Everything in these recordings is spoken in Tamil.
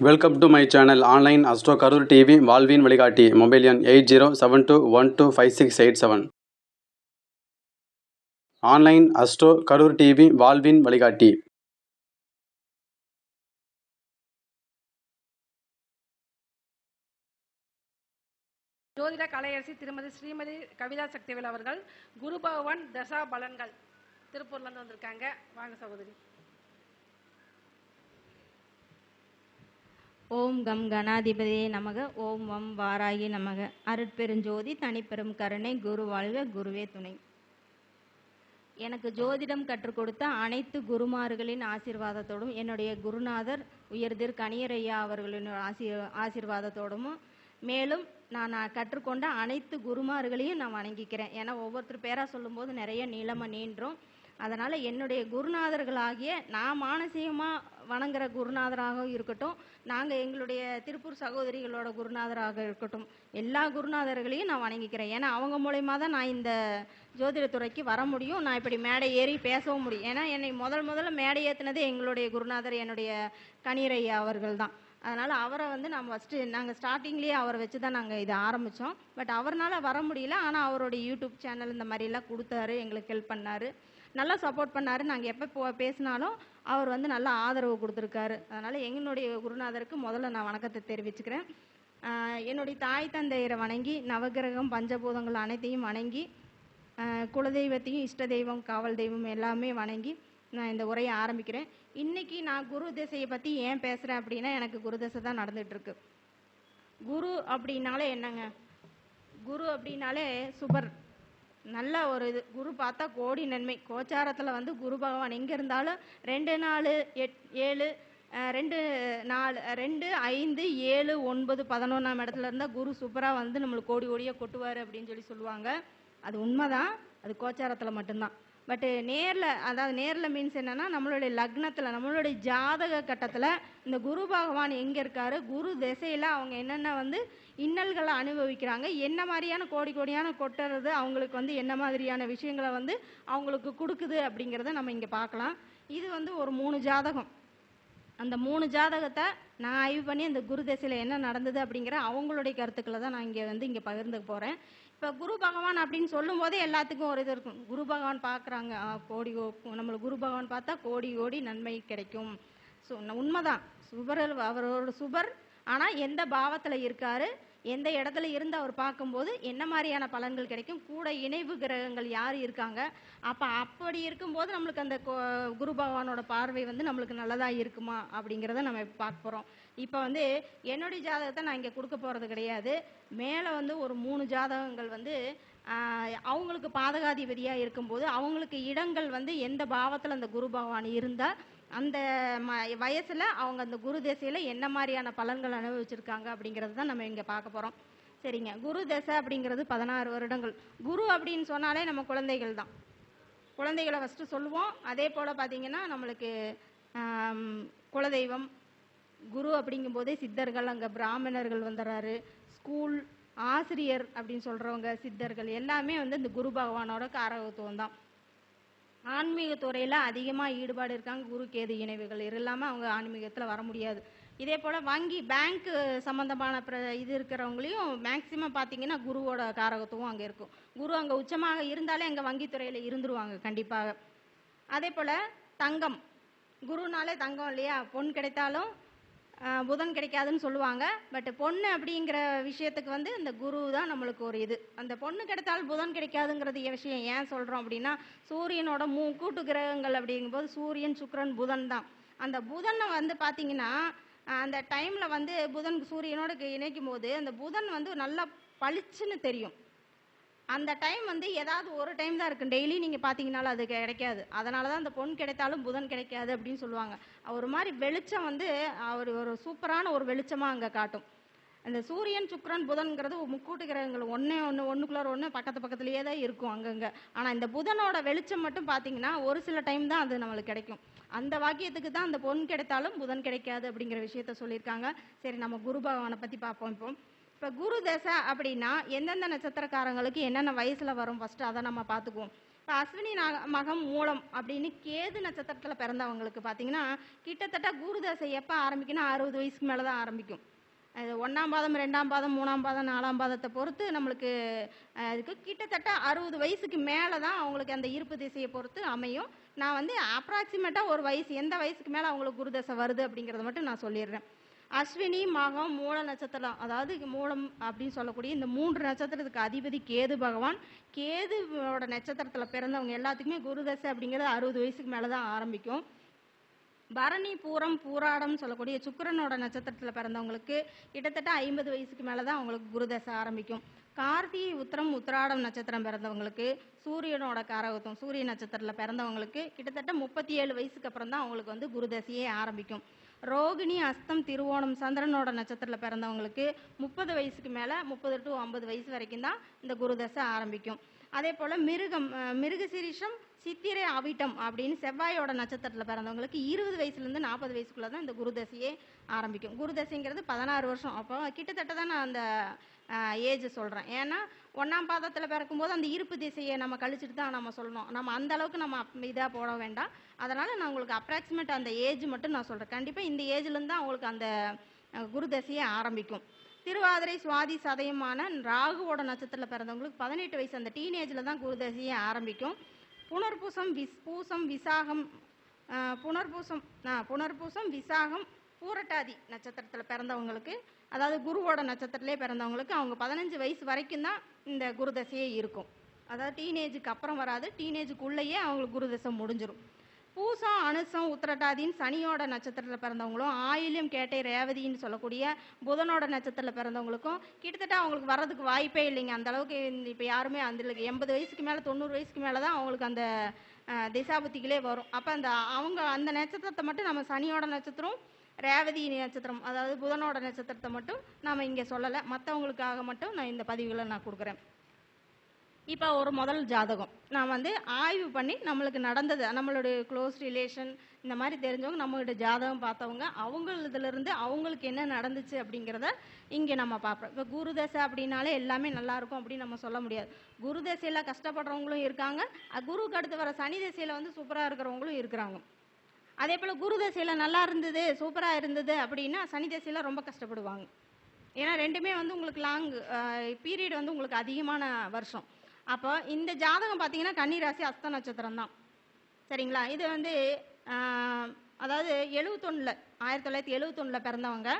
Welcome to my channel online astro Karur TV வாழ்வின் வழிகாட்டி மொபைல் எண் eight zero seven two one two five six eight seven online astro Karur TV வாழ்வின் வழிகாட்டி ஜோதிட கலையரசி திருமதி ஸ்ரீமதி கவிதா சக்திவேல் அவர்கள் குரு பகவான் தசா பலன்கள் திருப்பூர்லேருந்து வந்திருக்காங்க. வாங்க சகோதரி. ஓம் கம் கணாதிபதியே நமக. ஓம் வம் வாராயி நமக. அருட்பெருஞ்சோதி தனிப்பெரும் கருணை குரு வாழ்க குருவே துணை. எனக்கு ஜோதிடம் கற்றுக் கொடுத்த அனைத்து குருமார்களின் ஆசீர்வாதத்தோடும் என்னுடைய குருநாதர் உயர்திர் கணியரையா அவர்களின் ஆசீ ஆசீர்வாதத்தோடும் மேலும் நான் கற்றுக்கொண்ட அனைத்து குருமார்களையும் நான் வணங்கிக்கிறேன். ஏன்னா ஒவ்வொருத்தர் பேராக சொல்லும்போது நிறைய நீளமாக நீன்றும் அதனால் என்னுடைய குருநாதர்களாகிய நான் மானசீகமாக வணங்குற குருநாதராக இருக்கட்டும் நாங்கள் எங்களுடைய திருப்பூர் சகோதரிகளோட குருநாதராக இருக்கட்டும் எல்லா குருநாதர்களையும் நான் வணங்கிக்கிறேன். ஏன்னா அவங்க மூலயமா தான் நான் இந்த ஜோதிடத்துறைக்கு வர முடியும். நான் இப்படி மேடை ஏறி பேசவும் முடியும். ஏன்னா என்னை முதல் முதல்ல மேடை ஏற்றினது எங்களுடைய குருநாதர் என்னுடைய கணீரையா அவர்கள் தான். அதனால் அவரை வந்து நம்ம ஃபஸ்ட்டு நாங்கள் ஸ்டார்டிங்லேயே அவரை வச்சு தான் நாங்கள் இதை ஆரம்பித்தோம் பட் அவர்னால வர முடியல. ஆனால் அவருடைய யூடியூப் சேனல் இந்த மாதிரிலாம் கொடுத்தாரு எங்களுக்கு ஹெல்ப் பண்ணார். நல்லா சப்போர்ட் பண்ணார் நாங்கள் எப்போ போ பேசினாலும் அவர் வந்து நல்லா ஆதரவு கொடுத்துருக்காரு. அதனால் எங்களுடைய குருநாதருக்கு முதல்ல நான் வணக்கத்தை தெரிவிச்சுக்கிறேன். என்னுடைய தாய் தந்தையரை வணங்கி நவகிரகம் பஞ்சபூதங்கள் அனைத்தையும் வணங்கி குலதெய்வத்தையும் இஷ்ட தெய்வம் காவல் தெய்வம் எல்லாமே வணங்கி நான் இந்த உரையை ஆரம்பிக்கிறேன். இன்றைக்கி நான் குரு திசையை பற்றி ஏன் பேசுகிறேன் அப்படின்னா எனக்கு குரு திசை தான் நடந்துகிட்ருக்கு குரு அப்படின்னாலே என்னங்க? குரு அப்படின்னாலே சுபர் நல்ல ஒரு இது. குரு பார்த்தா கோடி நன்மை. கோச்சாரத்தில் வந்து குரு பகவான் எங்கே இருந்தாலும் ரெண்டு நாலு எட் ஏழு ரெண்டு நாலு ரெண்டு ஐந்து ஏழு ஒன்பது பதினொன்றாம் இடத்துல இருந்தால் குரு சூப்பராக வந்து நம்மளுக்கு கோடி கோடியாக கொட்டுவார் அப்படின்னு சொல்லி சொல்லுவாங்க. அது உண்மைதான். அது கோச்சாரத்தில் மட்டும்தான். பட்டு eh, நேரில் அதாவது நேரில் மீன்ஸ் என்னென்னா நம்மளுடைய லக்னத்தில் நம்மளுடைய ஜாதக கட்டத்தில் இந்த குரு பகவான் எங்கே இருக்காரு? குரு திசையில் அவங்க என்னென்ன வந்து இன்னல்களை அனுபவிக்கிறாங்க? என்ன மாதிரியான கோடி கோடியான கொட்டுறது அவங்களுக்கு வந்து என்ன மாதிரியான விஷயங்களை வந்து அவங்களுக்கு கொடுக்குது அப்படிங்கிறத நம்ம இங்கே பார்க்கலாம். இது வந்து ஒரு மூணு ஜாதகம். அந்த மூணு ஜாதகத்தை நான் ஆய்வு பண்ணி அந்த குரு திசையில் என்ன நடந்தது அப்படிங்கிற அவங்களுடைய கருத்துக்களை தான் நான் இங்கே வந்து இங்கே பகிர்ந்துக்க போகிறேன் இப்போ குரு பகவான் அப்படின்னு சொல்லும் போதே எல்லாத்துக்கும் ஒரு இது இருக்கும். குரு பகவான் பார்க்குறாங்க கோடி நம்மளுக்கு குரு பகவான் பார்த்தா கோடி கோடி நன்மை கிடைக்கும். ஸோ உண்மைதான். சுபர் அவரோட சுபர். ஆனால் எந்த பாவத்தில் இருக்காரு எந்த இடத்துல இருந்து அவர் பார்க்கும்போது என்ன மாதிரியான பலன்கள் கிடைக்கும் கூட இணைவு கிரகங்கள் யார் இருக்காங்க அப்போ அப்படி இருக்கும்போது நம்மளுக்கு அந்த கோ- குரு பகவானோட பார்வை வந்து நம்மளுக்கு நல்லதாக இருக்குமா அப்படிங்கிறத நம்ம பார்க்க போகிறோம் இப்போ வந்து என்னுடைய ஜாதகத்தை நான் இங்கே கொடுக்க போகிறது கிடையாது. மேலே வந்து ஒரு மூணு ஜாதகங்கள் வந்து அவங்களுக்கு பாதகாதிபதியாக இருக்கும்போது அவங்களுக்கு இடங்கள் வந்து எந்த பாவத்தில் அந்த குரு பகவான் இருந்தால் அந்த ம வயசில் அவங்க அந்த குரு திசையில் என்ன மாதிரியான பலன்கள் அனுபவிச்சிருக்காங்க அப்படிங்கிறது தான் நம்ம இங்கே பார்க்க போகிறோம் சரிங்க. குரு தசை அப்படிங்கிறது பதினாறு வருடங்கள். குரு அப்படின்னு சொன்னாலே நம்ம குழந்தைகள் தான். குழந்தைகளை ஃபஸ்ட்டு சொல்லுவோம். அதே போல் பார்த்தீங்கன்னா நம்மளுக்கு குலதெய்வம் குரு அப்படிங்கும்போதே சித்தர்கள் அங்கே பிராமணர்கள் வந்துடுறாரு ஸ்கூல் ஆசிரியர் அப்படின்னு சொல்கிறவங்க சித்தர்கள் எல்லாமே வந்து இந்த குரு பகவானோட காரகத்துவம் தான். ஆன்மீக துறையில் அதிகமாக ஈடுபாடு இருக்காங்க குரு கேது இணைவுகள். இது இல்லாமல் அவங்க ஆன்மீகத்தில் வர முடியாது. இதே போல் வங்கி பேங்க்கு சம்மந்தமான பிர இது இருக்கிறவங்களையும் மேக்சிமம் பார்த்தீங்கன்னா குருவோட காரகத்துவம் அங்கே இருக்கும். குரு அங்கே உச்சமாக இருந்தாலே அங்கே வங்கித்துறையில் இருந்துருவாங்க கண்டிப்பாக. அதே போல் தங்கம். குருனாலே தங்கம் இல்லையா? பொன் கிடைத்தாலும் புதன் கிடைக்காதுன்னு சொல்லுவாங்க. பட் பொண்ணு அப்படிங்கிற விஷயத்துக்கு வந்து இந்த குரு தான் நம்மளுக்கு ஒரு இது. அந்த பொண்ணு கிடைத்தால் புதன் கிடைக்காதுங்கிறது விஷயம் ஏன் சொல்கிறோம் அப்படின்னா சூரியனோட மூ கூட்டு கிரகங்கள் அப்படிங்கும்போது சூரியன் சுக்கிரன் புதன் தான். அந்த புதனை வந்து பார்த்தீங்கன்னா அந்த டைமில் வந்து புதன் சூரியனோட இணைக்கும் போது அந்த புதன் வந்து நல்லா பளிச்சுன்னு தெரியும். அந்த டைம் வந்து ஏதாவது ஒரு டைம் தான் இருக்கும் டெய்லி நீங்கள் பார்த்தீங்கனாலும் அது கிடைக்காது. அதனால தான் அந்த பொன் கிடைத்தாலும் புதன் கிடைக்காது அப்படின்னு சொல்லுவாங்க. ஒரு மாதிரி வெளிச்சம் வந்து அவர் ஒரு சூப்பரான ஒரு வெளிச்சமாக அங்கே காட்டும். அந்த சூரியன் சுக்கரன் புதன்கிறது முக்கூட்டு கிரகங்கள் ஒன்றே ஒன்று ஒன்றுக்குள்ளார ஒன்று பக்கத்து பக்கத்துலேயே தான் இருக்கும் அங்கங்கே. ஆனால் இந்த புதனோட வெளிச்சம் மட்டும் பார்த்தீங்கன்னா ஒரு சில டைம் தான் அது நம்மளுக்கு கிடைக்கும். அந்த வாக்கியத்துக்கு தான் அந்த பொன் கிடைத்தாலும் புதன் கிடைக்காது அப்படிங்கிற விஷயத்த சொல்லியிருக்காங்க. சரி நம்ம குரு பகவானை பற்றி பார்ப்போம் இப்போ. இப்போ குரு தசை அப்படின்னா எந்தெந்த நட்சத்திரக்காரங்களுக்கு என்னென்ன வயசில் வரும் ஃபஸ்ட்டு அதை நம்ம பார்த்துக்குவோம். இப்போ அஸ்வினி நாக மகம் மூலம் அப்படின்னு கேது நட்சத்திரத்தில் பிறந்தவங்களுக்கு பார்த்தீங்கன்னா கிட்டத்தட்ட குருதசை எப்போ ஆரம்பிக்குன்னா அறுபது வயசுக்கு மேலே தான் ஆரம்பிக்கும். அது ஒன்றாம் பாதம் ரெண்டாம் பாதம் மூணாம் பாதம் நாலாம் பாதத்தை பொறுத்து நம்மளுக்கு அதுக்கு கிட்டத்தட்ட அறுபது வயசுக்கு மேலே தான் அவங்களுக்கு அந்த இருப்பு திசையை பொறுத்து அமையும். நான் வந்து அப்ராக்சிமேட்டாக ஒரு வயசு எந்த வயசுக்கு மேலே அவங்களுக்கு குருதசை வருது அப்படிங்கிறத மட்டும் நான் சொல்லிடுறேன். அஸ்வினி மகம் மூல நட்சத்திரம். அதாவது மூலம் அப்படின்னு சொல்லக்கூடிய இந்த மூன்று நட்சத்திரத்துக்கு அதிபதி கேது பகவான். கேதுவோட நட்சத்திரத்தில் பிறந்தவங்க எல்லாத்துக்குமே குருதசை அப்படிங்கிறது அறுபது வயசுக்கு மேலே தான் ஆரம்பிக்கும். பரணி பூரம் பூராடம் சொல்லக்கூடிய சுக்கரனோட நட்சத்திரத்தில் பிறந்தவங்களுக்கு கிட்டத்தட்ட ஐம்பது வயசுக்கு மேலே தான் அவங்களுக்கு குருதசை ஆரம்பிக்கும். கார்த்திகை உத்திரம் உத்திராடம் நட்சத்திரம் பிறந்தவங்களுக்கு சூரியனோட காரகத்துவம் சூரிய நட்சத்திரத்தில் பிறந்தவங்களுக்கு கிட்டத்தட்ட முப்பத்தி ஏழு வயசுக்கு அப்புறம் தான் அவங்களுக்கு வந்து குருதசையே ஆரம்பிக்கும். ரோகிணி அஸ்தம் திருவோணம் சந்திரனோட நட்சத்திரத்தில் பிறந்தவங்களுக்கு முப்பது வயசுக்கு மேலே முப்பது டு ஐம்பது வயசு வரைக்கும் தான் இந்த குருதசை ஆரம்பிக்கும். அதே போல் மிருகம் மிருகசிரீஷம் சித்திரை அவிட்டம் அப்படின்னு செவ்வாயோட நட்சத்திரத்தில் பிறந்தவங்களுக்கு இருபது வயசுலேருந்து நாற்பது வயசுக்குள்ளே தான் இந்த குருதசையே ஆரம்பிக்கும். குருதசைங்கிறது பதினாறு வருஷம். அப்போ கிட்டத்தட்ட தான் நான் அந்த ஏஜ் சொல்கிறேன் ஏன்னா ஒன்றாம் பாதத்தில் பிறக்கும்போது அந்த இருப்பு திசையை நம்ம கழிச்சிட்டு தான் நம்ம சொல்லணும். நம்ம அந்த அளவுக்கு நம்ம இதாக போட வேண்டாம். அதனால் நான் உங்களுக்கு அப்ராக்சிமேட் அந்த ஏஜ் மட்டும் நான் சொல்கிறேன் கண்டிப்பாக இந்த ஏஜ்லேருந்து தான் அவங்களுக்கு அந்த குரு குருதசையே ஆரம்பிக்கும். திருவாதிரை சுவாதி சதயமான ராகுவோட நட்சத்திரத்தில் பிறந்தவங்களுக்கு பதினெட்டு வயசு அந்த டீனேஜில் தான் குருதசையே ஆரம்பிக்கும். புனர்பூசம் விஸ் பூசம் விசாகம் புனர்பூசம் ஆ, புனர்பூசம் விசாகம் பூரட்டாதி நட்சத்திரத்தில் பிறந்தவங்களுக்கு அதாவது குருவோட நட்சத்திரத்திலே பிறந்தவங்களுக்கு அவங்க பதினஞ்சு வயசு வரைக்கும் தான் இந்த குருதசையே இருக்கும். அதாவது டீனேஜுக்கு அப்புறம் வராது. டீனேஜுக்குள்ளேயே அவங்களுக்கு குருதசை முடிஞ்சிடும் பூசம் அனுசம் உத்திரட்டாதின்னு சனியோட நட்சத்திரத்தில் பிறந்தவங்களும் ஆயிலும் கேட்டை ரேவதின்னு சொல்லக்கூடிய புதனோட நட்சத்திரத்தில் பிறந்தவங்களுக்கும் கிட்டத்தட்ட அவங்களுக்கு வர்றதுக்கு வாய்ப்பே இல்லைங்க. அந்த அளவுக்கு இப்போ யாருமே அந்த எண்பது வயசுக்கு மேலே தொண்ணூறு வயசுக்கு மேலே தான் அவங்களுக்கு அந்த திசாபுத்திகளே வரும். அப்போ அந்த அவங்க அந்த நட்சத்திரத்தை மட்டும் நம்ம சனியோட நட்சத்திரம் ரேவதி நட்சத்திரம் அதாவது புதனோட நட்சத்திரத்தை மட்டும் நாம் இங்கே சொல்லலை. மற்றவங்களுக்காக மட்டும் நான் இந்த பதிவுகளை நான் கொடுக்குறேன். இப்போ ஒரு முதல் ஜாதகம். நான் வந்து ஆய்வு பண்ணி நம்மளுக்கு நடந்தது நம்மளுடைய க்ளோஸ் ரிலேஷன் இந்த மாதிரி தெரிஞ்சவங்க நம்மளுடைய ஜாதகம் பார்த்தவங்க அவங்களதுலேருந்து அவங்களுக்கு என்ன நடந்துச்சு அப்படிங்கிறத இங்கே நம்ம பார்ப்போம். இப்போ குருதசை அப்படின்னாலே எல்லாமே நல்லாயிருக்கும் அப்படின்னு நம்ம சொல்ல முடியாது. குரு தசையில் கஷ்டப்படுறவங்களும் இருக்காங்க. குருக்கு குருவுக்கு அடுத்து வர சனி தசையில் வந்து சூப்பராக இருக்கிறவங்களும் இருக்கிறாங்க. அதே போல் குரு தசையில் நல்லா இருந்தது சூப்பராக இருந்தது அப்படின்னா சனி தசையில் ரொம்ப கஷ்டப்படுவாங்க. ஏன்னா ரெண்டுமே வந்து உங்களுக்கு லாங் பீரியட் வந்து உங்களுக்கு அதிகமான வருஷம். அப்போ இந்த ஜாதகம் பார்த்தீங்கன்னா கன்னிராசி அஸ்த நட்சத்திரம் தான். சரிங்களா? இது வந்து அதாவது எழுபத்தொன்னில் ஆயிரத்தி தொள்ளாயிரத்தி எழுபத்தொன்னில் பிறந்தவங்க.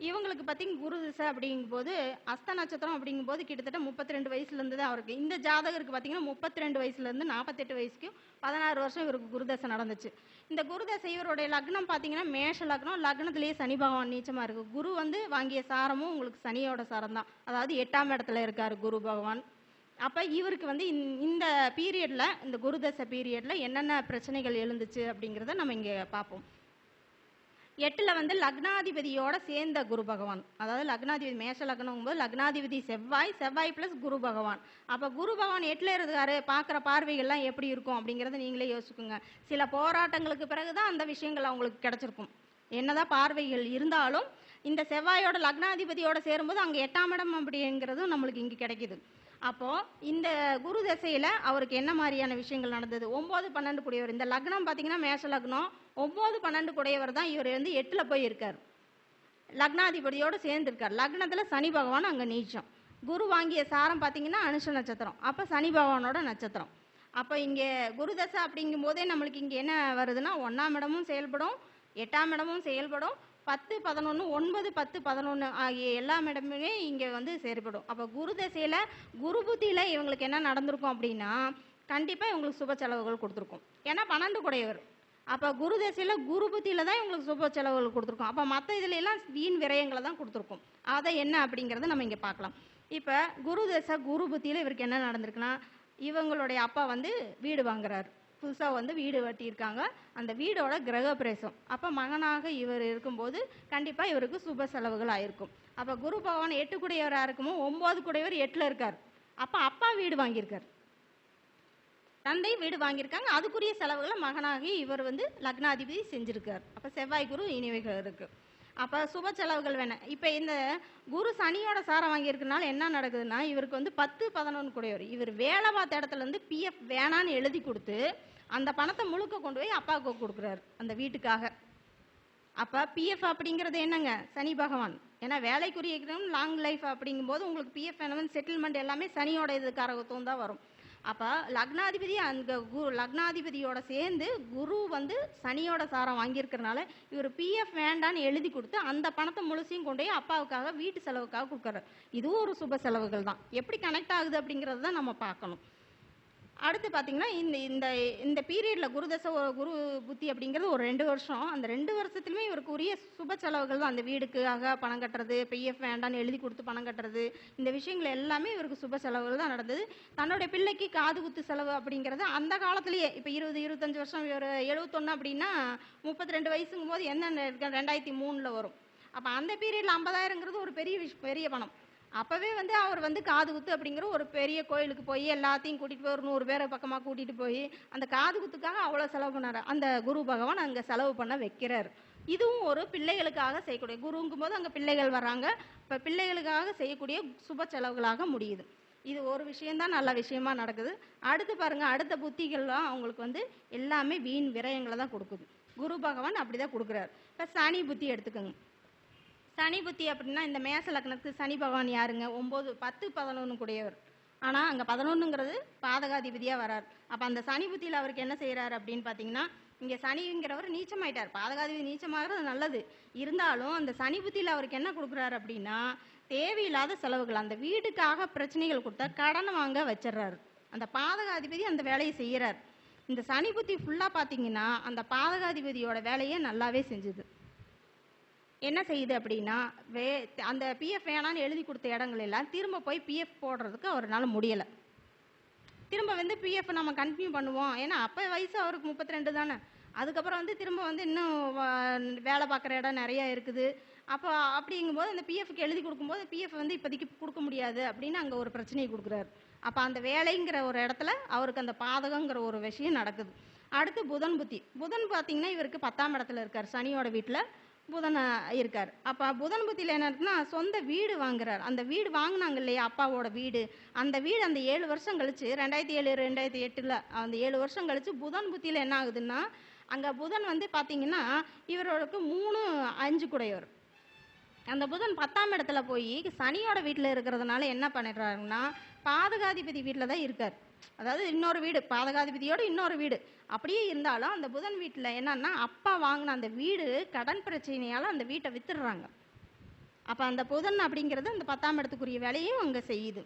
இவங்களுக்கு பார்த்தீங்க குரு திசை அப்படிங்கும்போது அஸ்த நட்சத்திரம் அப்படிங்கும்போது கிட்டத்தட்ட முப்பத்தி ரெண்டு வயசுலேருந்து தான் அவருக்கு இந்த ஜாதகருக்கு பார்த்தீங்கன்னா முப்பத்தி ரெண்டு வயசுலேருந்து நாற்பத்தெட்டு வயசுக்கு பதினாறு வருஷம் இவருக்கு குருதசை நடந்துச்சு. இந்த குருதசை இவருடைய லக்னம் பார்த்தீங்கன்னா மேஷ லக்னம். லக்னத்திலேயே சனி பகவான் நீச்சமாக இருக்குது குரு வந்து வாங்கிய சாரமும் உங்களுக்கு சனியோட சாரம் தான். அதாவது எட்டாம் இடத்துல இருக்கார் குரு பகவான். அப்போ இவருக்கு வந்து இந்த- இந்த பீரியடில் இந்த குருதசை பீரியடில் என்னென்ன பிரச்சனைகள் எழுந்துச்சு அப்படிங்கிறத நம்ம இங்கே பார்ப்போம். எட்டில் வந்து லக்னாதிபதியோட சேர்ந்த குரு பகவான். அதாவது லக்னாதிபதி மேஷ லக்னங்கும்போது லக்னாதிபதி செவ்வாய் செவ்வாய் ப்ளஸ் குரு பகவான். அப்போ குரு பகவான் எட்டில் இருக்காரு பார்க்குற பார்வைகள்லாம் எப்படி இருக்கும் அப்படிங்கிறத நீங்களே யோசிச்சுக்கோங்க. சில போராட்டங்களுக்கு பிறகு தான் அந்த விஷயங்கள் அவங்களுக்கு கிடச்சிருக்கும். என்னதான் பார்வைகள் இருந்தாலும் இந்த செவ்வாயோட லக்னாதிபதியோட சேரும்போது அங்கே எட்டாம் இடம் அப்படிங்கிறதும் நம்மளுக்கு இங்கே கிடைக்கிது. அப்போ இந்த குரு தசையில அவருக்கு என்ன மாதிரியான விஷயங்கள் நடந்தது? ஒன்பது பன்னெண்டு கூடியவர் இந்த லக்னம் பார்த்தீங்கன்னா மேஷ லக்னம். ஒன்பது பன்னெண்டு கூடையவர் தான் இவர் வந்து எட்டுல போய் இருக்கார் லக்னாதிபதியோடு சேர்ந்துருக்கார். லக்னத்துல சனி பகவான் அங்க நீச்சம். குரு வாங்கிய சாரம் பார்த்தீங்கன்னா அனுஷ நட்சத்திரம். அப்போ சனி பகவானோட நட்சத்திரம். அப்போ இங்கே குரு தசை அப்படிங்கும் போதே நம்மளுக்கு இங்கே என்ன வருதுன்னா ஒன்றாம் இடமும் செயல்படும் எட்டாம் இடமும் செயல்படும் பத்து பதினொன்று ஒன்பது பத்து பதினொன்று ஆகிய எல்லா இடமுமே இங்கே வந்து செயற்படும். அப்போ குரு தசையில் குரு புத்தியில் இவங்களுக்கு என்ன நடந்திருக்கும் அப்படின்னா கண்டிப்பாக இவங்களுக்கு சுப செலவுகள் கொடுத்துருக்கும். ஏன்னா பன்னெண்டு குடையவர். அப்போ குரு தசையில் குரு புத்தியில் தான் இவங்களுக்கு சுப செலவுகள் கொடுத்துருக்கும். அப்போ மற்ற இதுல எல்லாம் வீண் விரயங்களை தான் கொடுத்துருக்கும். அதை என்ன அப்படிங்கிறத நம்ம இங்கே பார்க்கலாம். இப்போ குரு தசை குரு புத்தியில் இவருக்கு என்ன நடந்திருக்குன்னா இவங்களுடைய அப்பா வந்து வீடு வாங்குறாரு. புதுசாக வந்து வீடு கட்டியிருக்காங்க. அந்த வீடோட கிரக அப்போ மகனாக இவர் இருக்கும்போது கண்டிப்பாக இவருக்கு சுப செலவுகள் ஆயிருக்கும் அப்போ குரு பகவான் எட்டு குடையவராக இருக்குமோ ஒம்பது குடையவர் எட்டில் இருக்கார். அப்போ அப்பா வீடு வாங்கியிருக்கார். தந்தை வீடு வாங்கியிருக்காங்க. அதுக்குரிய செலவுகளை மகனாகி இவர் வந்து லக்னாதிபதி செஞ்சுருக்கார். அப்போ செவ்வாய் குரு இனிவைகள் இருக்குது அப்போ சுப செலவுகள் வேணும். இப்போ இந்த குரு சனியோட சாரம் வாங்கியிருக்கனால என்ன நடக்குதுன்னா இவருக்கு வந்து பத்து பதினொன்று கூடையவர். இவர் வேலை பார்த்த இடத்துல இருந்து பிஎஃப் வேணான்னு எழுதி கொடுத்து அந்த பணத்தை முழுக்க கொண்டு போய் அப்பாவுக்கு கொடுக்குறாரு அந்த வீட்டுக்காக. அப்போ பிஎஃப் அப்படிங்கிறது என்னங்க? சனி பகவான். ஏன்னா வேலைக்குரிய லாங் லைஃப் அப்படிங்கும்போது உங்களுக்கு பிஎஃப் என்ன செட்டில்மெண்ட் எல்லாமே சனியோட இது காரகத்துவம் தான் வரும். அப்போ லக்னாதிபதி அந்த குரு லக்னாதிபதியோட சேர்ந்து குரு வந்து சனியோட சாரம் வாங்கியிருக்கிறனால இவர் பிஎஃப் வேண்டான்னு எழுதி கொடுத்து அந்த பணத்தை முழுசையும் கொண்டு போய் அப்பாவுக்காக வீட்டு செலவுக்காக கொடுக்குறாரு. இதுவும் ஒரு சுப செலவுகள் தான். எப்படி கனெக்ட் ஆகுது அப்படிங்கிறது தான் நம்ம பார்க்கணும். அடுத்து பார்த்தீங்கன்னா இந்த இந்த இந்த பீரியடில் குருதசை குரு புத்தி அப்படிங்கிறது ஒரு ரெண்டு வருஷம். அந்த ரெண்டு வருஷத்துலையுமே இவருக்கு உரிய சுப செலவுகள் தான். அந்த வீடுக்காக பணம் கட்டுறது பிஎஃப் வேண்டான்னு எழுதி கொடுத்து பணம் கட்டுறது இந்த விஷயங்கள் எல்லாமே இவருக்கு சுப செலவுகள் தான் நடந்தது. தன்னுடைய பிள்ளைக்கு காது குத்து செலவு அப்படிங்கிறது அந்த காலத்திலேயே இப்போ இருபது இருபத்தஞ்சி வருஷம் ஒரு எழுபத்தொன்று அப்படின்னா முப்பத்தி ரெண்டு வயசுங்கும் போது என்ன ரெண்டாயிரத்தி மூணில் வரும். அப்போ அந்த பீரியடில் ஐம்பதாயிரங்கிறது ஒரு பெரிய விஷ் பெரிய பணம். அப்போவே வந்து அவர் வந்து காது குத்து அப்படிங்கிற ஒரு பெரிய கோயிலுக்கு போய் எல்லாத்தையும் கூட்டிகிட்டு போய் ஒரு நூறு பேரை பக்கமாக கூட்டிகிட்டு போய் அந்த காது குத்துக்காக அவ்வளோ செலவு பண்ணார். அந்த குரு பகவான் அங்கே செலவு பண்ண வைக்கிறார். இதுவும் ஒரு பிள்ளைகளுக்காக செய்யக்கூடிய குருங்கும் போது அங்கே பிள்ளைகள் வராங்க இப்போ பிள்ளைகளுக்காக செய்யக்கூடிய சுப செலவுகளாக முடியுது. இது ஒரு விஷயம்தான் நல்ல விஷயமா நடக்குது. அடுத்து பாருங்க அடுத்த புத்திகள்லாம் அவங்களுக்கு வந்து எல்லாமே வீண் விரயங்களை தான் கொடுக்குது. குரு பகவான் அப்படி தான் கொடுக்குறாரு. இப்போ சனி புத்தி எடுத்துக்கோங்க. சனி புத்தி அப்படின்னா இந்த மேச லக்னத்துக்கு சனி பகவான் யாருங்க? ஒம்பது பத்து பதினொன்று கூடியவர். ஆனால் அங்கே பதினொன்றுங்கிறது பாதகாதிபதியாக வரார். அப்போ அந்த சனி புத்தியில் அவருக்கு என்ன செய்கிறாரு அப்படின்னு பார்த்தீங்கன்னா இங்கே சனிங்கிறவர் நீச்சமாயிட்டார். பாதகாதிபதி நீச்சமாகிறது நல்லது. இருந்தாலும் அந்த சனி புத்தியில் அவருக்கு என்ன கொடுக்குறாரு அப்படின்னா தேவையில்லாத செலவுகள் அந்த வீட்டுக்காக பிரச்சனைகள் கொடுத்தா கடனை வாங்க வச்சிடுறாரு அந்த பாதகாதிபதி அந்த வேலையை செய்கிறார் இந்த சனி புத்தி ஃபுல்லாக பார்த்தீங்கன்னா அந்த பாதகாதிபதியோட வேலையை நல்லாவே செஞ்சுது. என்ன செய்யுது அப்படின்னா வே அந்த பிஎஃப் வேணான்னு எழுதி கொடுத்த இடங்கள் எல்லாம் திரும்ப போய் பிஎஃப் போடுறதுக்கு அவரால் முடியலை. திரும்ப வந்து பிஎஃப் நம்ம கண்டினியூ பண்ணுவோம். ஏன்னா அப்போ வயசு அவருக்கு முப்பத்தி ரெண்டு தானே. அதுக்கப்புறம் வந்து திரும்ப வந்து இன்னும் வேலை பார்க்குற இடம் நிறைய இருக்குது. அப்போ அப்படிங்கும்போது அந்த பிஎஃப்க்கு எழுதி கொடுக்கும்போது பிஎஃப் வந்து இப்போதைக்கு கொடுக்க முடியாது அப்படின்னு அங்கே ஒரு பிரச்சனையை கொடுக்குறாரு. அப்போ அந்த வேலைங்கிற ஒரு இடத்துல அவருக்கு அந்த பாதகங்கிற ஒரு விஷயம் நடக்குது. அடுத்து புதன் புத்தி. புதன் பார்த்தீங்கன்னா இவருக்கு பத்தாம் இடத்துல இருக்கார். சனியோட வீட்டில் புதன் இருக்கார். அப்போ புதன் புத்தியில் என்ன இருக்குன்னா சொந்த வீடு வாங்குறார். அந்த வீடு வாங்கினாங்க இல்லையா அப்பாவோட வீடு. அந்த வீடு அந்த ஏழு வருஷம் கழிச்சு ரெண்டாயிரத்தி ஏழு ரெண்டாயிரத்தி எட்டில் அந்த ஏழு வருஷம் கழிச்சு புதன் புத்தியில் என்ன ஆகுதுன்னா அங்கே புதன் வந்து பார்த்தீங்கன்னா இவரோடக்கு மூணு அஞ்சு குடையோர். அந்த புதன் பத்தாம் இடத்துல போய் சனியோட வீட்டில் இருக்கிறதுனால என்ன பண்ணிடுறாருன்னா பாதகாதிபதி வீட்டில் தான் இருக்கார். அதாவது இன்னொரு வீடு பாதகாதிபதியோட இன்னொரு வீடு. அப்படியே இருந்தாலும் அந்த புதன் வீட்டில் என்னன்னா அப்பா வாங்கின அந்த வீடு கடன் பிரச்சனையால் அந்த வீட்டை வித்துடுறாங்க. அப்போ அந்த புதன் அப்படிங்கிறது அந்த பத்தாம் இடத்துக்குரிய வேலையும் அங்கே செய்யுது.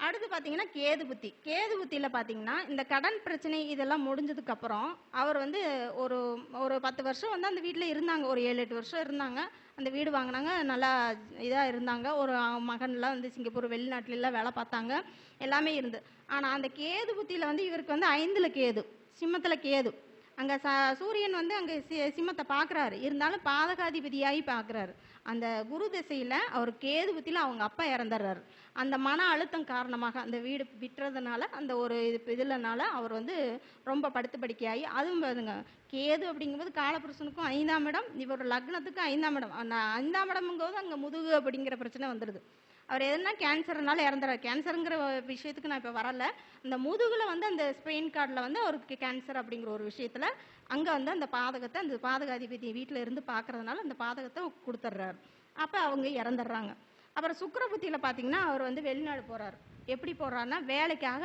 அடுத்து பார்த்தீங்கன்னா கேது புத்தி. கேது புத்தியில் பார்த்தீங்கன்னா இந்த கடன் பிரச்சனை இதெல்லாம் முடிஞ்சதுக்கப்புறம் அவர் வந்து ஒரு ஒரு பத்து வருஷம் வந்து அந்த வீட்டில் இருந்தாங்க. ஒரு ஏழு எட்டு வருஷம் இருந்தாங்க. அந்த வீடு வாங்கினாங்க. நல்லா இதாக இருந்தாங்க. ஒரு மகன்லாம் வந்து சிங்கப்பூர் வெளிநாட்டிலலாம் வேலை பார்த்தாங்க. எல்லாமே இருந்து. ஆனால் அந்த கேது புத்தியில் வந்து இவருக்கு வந்து ஐந்தில் கேது சிம்மத்தில் கேது. அங்கே ச சூரியன் வந்து அங்கே சி சிம்மத்தை பார்க்குறாரு இருந்தாலும் பாதகாதிபதியாகி பார்க்குறாரு அந்த குரு திசையில் அவர் கேது புத்தியில் அவங்க அப்பா இறந்துடுறாரு அந்த மன அழுத்தம் காரணமாக அந்த வீடு விட்டுறதுனால அந்த ஒரு இது இதுலனால அவர் வந்து ரொம்ப படுத்து படுக்கையாகி அதுவும் பாருங்க கேது அப்படிங்கும்போது காலபுருஷனுக்கும் ஐந்தாம் இடம் இவர் லக்னத்துக்கும் ஐந்தாம் இடம். ஐந்தாம் இடம்ங்கும்போது அங்கே முதுகு அப்படிங்கிற பிரச்சனை வந்துடுது அவர் எதுனா கேன்சர்னால இறந்துறாரு. கேன்சருங்கிற விஷயத்துக்கு நான் இப்போ வரல. அந்த முதுகில் வந்து அந்த ஸ்பெயின் கார்டில் வந்து அவருக்கு கேன்சர் அப்படிங்கிற ஒரு விஷயத்தில் அங்கே வந்து அந்த பாதகத்தை அந்த பாதகாதிபதி வீட்டில் இருந்து பார்க்கறதுனால அந்த பாதகத்தை கொடுத்துட்றாரு அப்போ அவங்க இறந்துடுறாங்க அப்புறம் சுக்கரபுத்தியில் பார்த்தீங்கன்னா அவர் வந்து வெளிநாடு போகிறார் எப்படி போகிறாருன்னா வேலைக்காக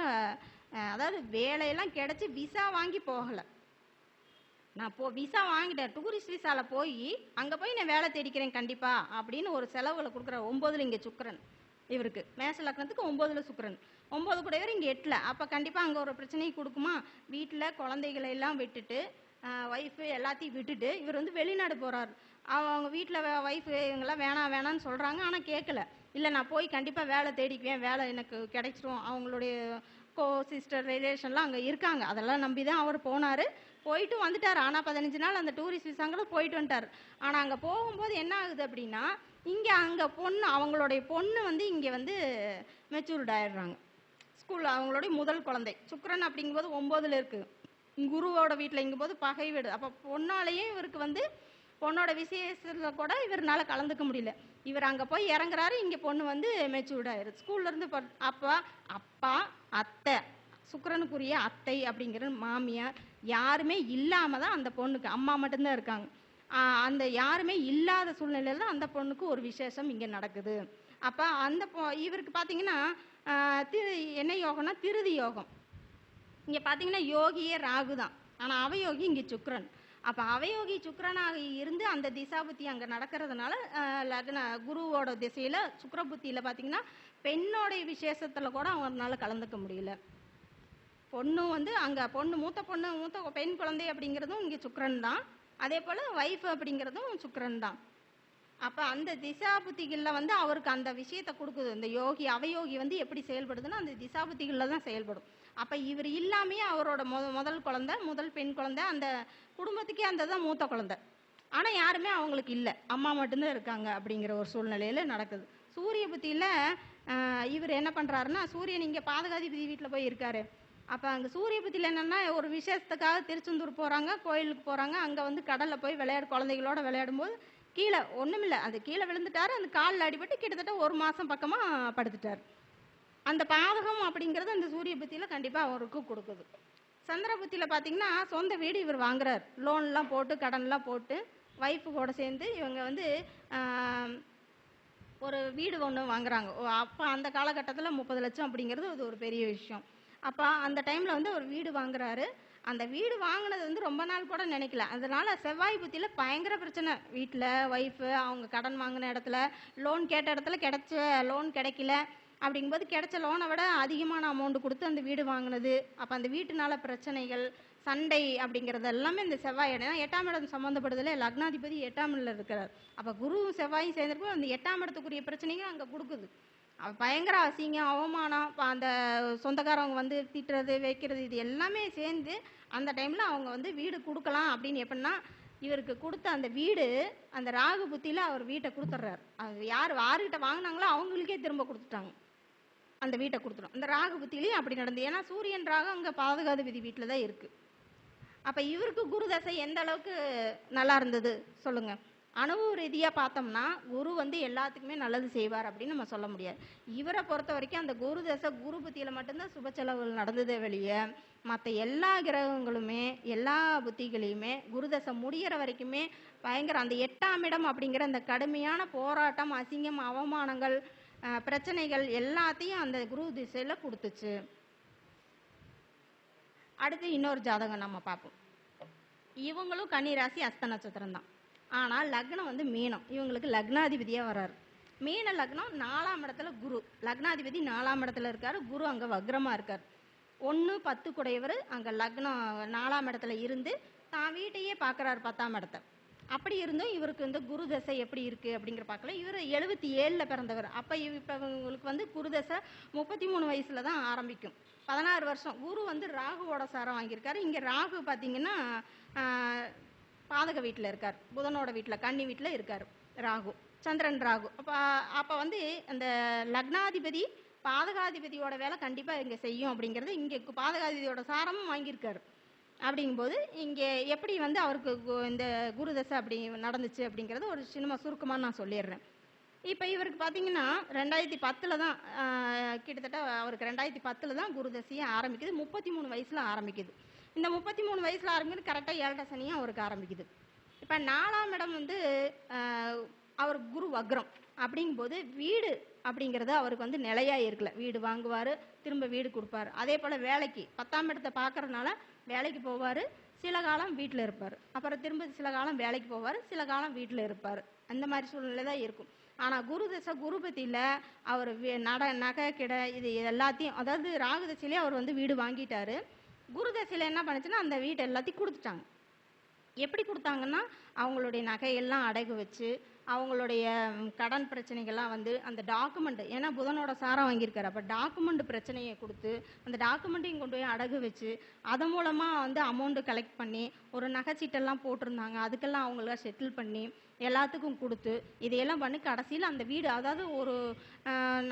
அதாவது வேலையெல்லாம் கிடச்சி விசா வாங்கி போகலை. நான் போ விசா வாங்கிட்டேன். டூரிஸ்ட் விசாவில் போய் அங்கே போய் நான் வேலை தேடிக்கிறேன் கண்டிப்பாக அப்படின்னு ஒரு செலவுகளை கொடுக்குற ஒம்போதில் இங்கே சுக்கரன் இவருக்கு. மேச லக்னத்துக்கு ஒம்போதில் சுக்கரன். ஒம்பது கூடவர் இங்கே எட்டில். அப்போ கண்டிப்பாக அங்கே ஒரு பிரச்சனையை கொடுக்குமா? வீட்டில் குழந்தைகளை எல்லாம் விட்டுட்டு ஒய்ஃபு எல்லாத்தையும் விட்டுட்டு இவர் வந்து வெளிநாடு போகிறார் அவங்க வீட்டில் ஒய்ஃபு இவங்கெல்லாம் வேணாம் வேணாம்னு சொல்கிறாங்க ஆனால் கேட்கல இல்லை நான் போய் கண்டிப்பாக வேலை தேடிக்குவேன். வேலை எனக்கு கிடைச்சிரும். அவங்களுடைய கோ சிஸ்டர் ரிலேஷன்லாம் அங்கே இருக்காங்க. அதெல்லாம் நம்பி தான் அவர் போனார். போயிட்டு வந்துட்டார். ஆனால் பதினஞ்சு நாள் அந்த டூரிஸ்ட் விசாங்கிற போயிட்டு வந்துட்டார். ஆனால் அங்கே போகும்போது என்ன ஆகுது அப்படின்னா இங்கே அங்கே பொண்ணு அவங்களுடைய பொண்ணு வந்து இங்கே வந்து மெச்சூர்ட் ஆயிடுறாங்க. ஸ்கூல் அவங்களுடைய முதல் குழந்தை. சுக்ரன் அப்படிங்கும்போது ஒம்போதில் இருக்குது குருவோட வீட்டில் இங்கும்போது பகை வீடு. அப்போ பொண்ணாலேயே இவருக்கு வந்து பொண்ணோட விசேஷத்தில் கூட இவரால் கலந்துக்க முடியல. இவர் அங்கே போய் இறங்குறாரு இங்கே பொண்ணு வந்து மெச்சூர்ட் ஆயிரு. ஸ்கூல்லேருந்து அப்பா அப்பா அத்தை. சுக்கரனுக்குரிய அத்தை அப்படிங்கிற மாமியார் யாருமே இல்லாமல் தான் அந்த பொண்ணுக்கு அம்மா மட்டும்தான் இருக்காங்க. அந்த யாருமே இல்லாத சூழ்நிலையில் தான் அந்த பொண்ணுக்கு ஒரு விசேஷம் இங்கே நடக்குது. அப்போ அந்த பொ இவருக்கு பார்த்தீங்கன்னா திரு என்ன யோகம்னா திருதி யோகம். இங்கே பார்த்தீங்கன்னா யோகியே ராகு தான். ஆனால் அவயோகி இங்கே சுக்கரன். அப்போ அவயோகி சுக்கரனாக இருந்து அந்த திசாபுத்தி அங்கே நடக்கிறதுனால லக்ன குருவோட திசையில் சுக்கிரபுத்தியில் பார்த்தீங்கன்னா பெண்ணோடைய விசேஷத்தில் கூட அவங்களால கலந்துக்க முடியல. பொண்ணும் வந்து அங்கே பொண்ணு மூத்த பொண்ணு மூத்த பெண் குழந்தை அப்படிங்கிறதும் இங்கே சுக்கரன் தான். அதே போல் ஒய்ஃப் அப்படிங்கிறதும் சுக்கரன் தான். அப்போ அந்த திசாபுத்திகளில் வந்து அவருக்கு அந்த விஷயத்தை கொடுக்குது. இந்த யோகி அவயோகி வந்து எப்படி செயல்படுதுன்னா அந்த திசாபுத்திகளில் தான் செயல்படும். அப்போ இவர் இல்லாமையே அவரோட மொ முதல் குழந்தை முதல் பெண் குழந்தை அந்த குடும்பத்துக்கே அந்த தான் மூத்த குழந்தை. ஆனால் யாருமே அவங்களுக்கு இல்லை. அம்மா மட்டும்தான் இருக்காங்க அப்படிங்கிற ஒரு சூழ்நிலையில் நடக்குது. சூரிய புத்தியில் இவர் என்ன பண்ணுறாருன்னா சூரியன் இங்கே பாதகாதிபதி வீட்டில் போய் இருக்காரு அப்போ அங்கே சூரிய பத்தியில் என்னென்னா ஒரு விசேஷத்துக்காக திருச்செந்தூர் போகிறாங்க கோயிலுக்கு போகிறாங்க அங்கே வந்து கடலில் போய் விளையாடு குழந்தைகளோட விளையாடும்போது கீழே ஒன்றுமில்லை அது கீழே விழுந்துட்டார். அந்த காலில் அடிபட்டு கிட்டத்தட்ட ஒரு மாதம் பக்கமாக படுத்துட்டார். அந்த பாதகம் அப்படிங்கிறது அந்த சூரிய பத்தியில் கண்டிப்பாக அவருக்கு கொடுக்குது. சந்திரபுத்தியில் பார்த்தீங்கன்னா சொந்த வீடு இவர் வாங்குறார். லோன்லாம் போட்டு கடன்லாம் போட்டு ஒய்ஃபு கூட சேர்ந்து இவங்க வந்து ஒரு வீடு ஒன்று வாங்குறாங்க. ஓ, அப்போ அந்த காலகட்டத்தில் முப்பது லட்சம் அப்படிங்கிறது அது ஒரு பெரிய விஷயம். அப்போ அந்த டைமில் வந்து ஒரு வீடு வாங்குறாரு. அந்த வீடு வாங்கினது வந்து ரொம்ப நாள் கூட நினைக்கல. அதனால செவ்வாய் புத்தியில் பயங்கர பிரச்சனை. வீட்டில் ஒய்ஃபு அவங்க கடன் வாங்கின இடத்துல லோன் கேட்ட இடத்துல கிடச்ச லோன் கிடைக்கல. அப்படிங்கும்போது கிடைச்ச லோனை விட அதிகமான அமௌண்ட் கொடுத்து அந்த வீடு வாங்கினது. அப்போ அந்த வீட்டுனால பிரச்சனைகள் சண்டை அப்படிங்கிறது எல்லாமே இந்த செவ்வாய் இடம். ஏன்னா எட்டாம் இடம் சம்மந்தப்படுறதுல லக்னாதிபதி எட்டாம் இடத்துல இருக்கிறார். அப்போ குருவும் செவ்வாயும் சேர்ந்திருக்கும் அந்த எட்டாம் இடத்துக்குரிய பிரச்சனைகள் அங்கே கொடுக்குது. பயங்கர அசிங்கம் அவமானம். அந்த சொந்தக்காரவங்க வந்து திட்டுறது வைக்கிறது இது எல்லாமே சேர்ந்து அந்த டைமில் அவங்க வந்து வீடு கொடுக்கலாம் அப்படின்னு எப்படின்னா இவருக்கு கொடுத்த அந்த வீடு அந்த ராகு புத்தியில் அவர் வீட்டை கொடுத்துட்றாரு அது யார் யாருக்கிட்ட வாங்கினாங்களோ அவங்களுக்கே திரும்ப கொடுத்துட்டாங்க. அந்த வீட்டை கொடுத்துரும் அந்த ராகு புத்திலையும் அப்படி நடந்தது. ஏன்னா சூரியன் ராகு அங்கே பாதகாதிபதி வீட்டில் தான் இருக்குது அப்போ இவருக்கு குரு தசை எந்த அளவுக்கு நல்லா இருந்தது? சொல்லுங்கள் அனுபவ ரீதியாக பார்த்தோம்னா குரு வந்து எல்லாத்துக்குமே நல்லது செய்வார் அப்படின்னு நம்ம சொல்ல முடியாது. இவரை பொறுத்த வரைக்கும் அந்த குரு தசை குரு புத்தியில் மட்டும்தான் சுப செலவுகள் நடந்ததே வெளியே மற்ற எல்லா கிரகங்களுமே எல்லா புத்திகளையுமே குரு தசை முடியிற வரைக்குமே பயங்கர அந்த எட்டாம் இடம் அப்படிங்கிற அந்த கடுமையான போராட்டம் அசிங்கம் அவமானங்கள் பிரச்சனைகள் எல்லாத்தையும் அந்த குரு திசையில் கொடுத்துச்சு. அடுத்து இன்னொரு ஜாதகம் நம்ம பார்ப்போம். இவங்களும் கன்னிராசி அஸ்த நட்சத்திரம் தான் ஆனால் லக்னம் வந்து மீனம். இவங்களுக்கு லக்னாதிபதியாக வராரு மீன லக்னம் நாலாம் இடத்துல குரு. லக்னாதிபதி நாலாம் இடத்துல இருக்கார். குரு அங்கே வக்ரமாக இருக்கார். ஒன்று பத்து குடையவர் அங்கே லக்னம் நாலாம் இடத்துல இருந்து தான் வீட்டையே பார்க்குறாரு பத்தாம் இடத்த. அப்படி இருந்தும் இவருக்கு வந்து குரு தசை எப்படி இருக்குது அப்படிங்கிற பார்க்கல. இவர் எழுபத்தி ஏழில் பிறந்தவர். அப்போ இப்போ இவங்களுக்கு வந்து குரு தசை முப்பத்தி மூணு வயசில் தான் ஆரம்பிக்கும். பதினாறு வருஷம். குரு வந்து ராகுவோட சாரம் வாங்கியிருக்காரு. இங்கே ராகு பார்த்தீங்கன்னா பாதக வீட்டில் இருக்கார். புதனோட வீட்டில் கன்னி வீட்டில் இருக்கார். ராகு. சந்திரன் ராகு. அப்போ அப்போ வந்து அந்த லக்னாதிபதி பாதகாதிபதியோட வேலை கண்டிப்பாக இங்கே செய்யும் அப்படிங்கிறது இங்கே பாதகாதிபதியோட சாரமும் வாங்கியிருக்காரு. அப்படிங்கும்போது இங்கே எப்படி வந்து அவருக்கு கு- இந்த குருதசை அப்படி நடந்துச்சு அப்படிங்கிறது ஒரு சினிமா சுருக்கமாக நான் சொல்லிடுறேன். இப்போ இவருக்கு பார்த்தீங்கன்னா ரெண்டாயிரத்தி பத்தில் தான் கிட்டத்தட்ட அவருக்கு ரெண்டாயிரத்தி பத்தில் தான் குருதசையை ஆரம்பிக்குது. முப்பத்தி மூணு வயசில் ஆரம்பிக்குது. இந்த முப்பத்தி மூணு வயசில் ஆரம்பிக்குது கரெக்டாக ஏழரை சனியும் அவருக்கு ஆரம்பிக்குது. இப்போ நாலாம் இடம் வந்து அவர் குரு வக்ரம் அப்படிங்கும்போது வீடு அப்படிங்கிறது அவருக்கு வந்து நிலையாக இருக்கல. வீடு வாங்குவார் திரும்ப வீடு கொடுப்பாரு. அதே போல் வேலைக்கு பத்தாம் இடத்தை பார்க்குறதுனால வேலைக்கு போவார் சில காலம் வீட்டில் இருப்பார். அப்புறம் திரும்ப சில காலம் வேலைக்கு போவார் சில காலம் வீட்டில் இருப்பார். அந்த மாதிரி சூழ்நிலை தான் இருக்கும். ஆனால் குரு தசை குரு பத்தியில் அவர் நட நகை கிட இது எல்லாத்தையும் அதாவது ராகு தசையிலே அவர் வந்து வீடு வாங்கிட்டார். குரு தசையில் என்ன பண்ணுச்சுன்னா அந்த வீட்டை எல்லாத்தையும் கொடுத்துட்டாங்க. எப்படி கொடுத்தாங்கன்னா அவங்களுடைய நகையெல்லாம் அடகு வச்சு அவங்களுடைய கடன் பிரச்சனைகள்லாம் வந்து அந்த டாக்குமெண்ட் ஏன்னா புதனோட சாரம் வாங்கியிருக்காரு. அப்போ டாக்குமெண்ட் பிரச்சனையை கொடுத்து அந்த டாக்குமெண்ட்டையும் கொண்டு போய் அடகு வச்சு அதன் மூலமாக வந்து அமௌண்ட்டு கலெக்ட் பண்ணி ஒரு நகைச்சீட்டெல்லாம் போட்டிருந்தாங்க. அதுக்கெல்லாம் அவங்கள செட்டில் பண்ணி எல்லாத்துக்கும் கொடுத்து இதையெல்லாம் பண்ணி கடைசியில் அந்த வீடு அதாவது ஒரு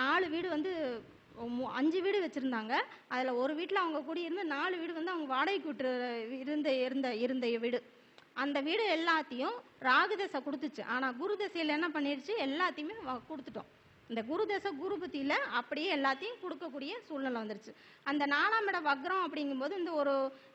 நாலு வீடு வந்து அஞ்சு வீடு வச்சுருந்தாங்க. அதில் ஒரு வீட்டில் அவங்க குடியிருந்து நாலு வீடு வந்து அவங்க வாடகைக்கு விட்டு இருந்த இருந்த இருந்த வீடு. அந்த வீடு எல்லாத்தையும் ராகுதசை கொடுத்துச்சு. ஆனால் குரு தசையில் என்ன பண்ணிடுச்சு எல்லாத்தையுமே வ- கொடுத்துட்டோம். இந்த குரு தசை குரு புத்தியில் அப்படியே எல்லாத்தையும் கொடுக்கக்கூடிய சூழ்நிலை வந்துருச்சு. அந்த நாலாம் இட வக்ரம் அப்படிங்கும்போது இந்த ஒரு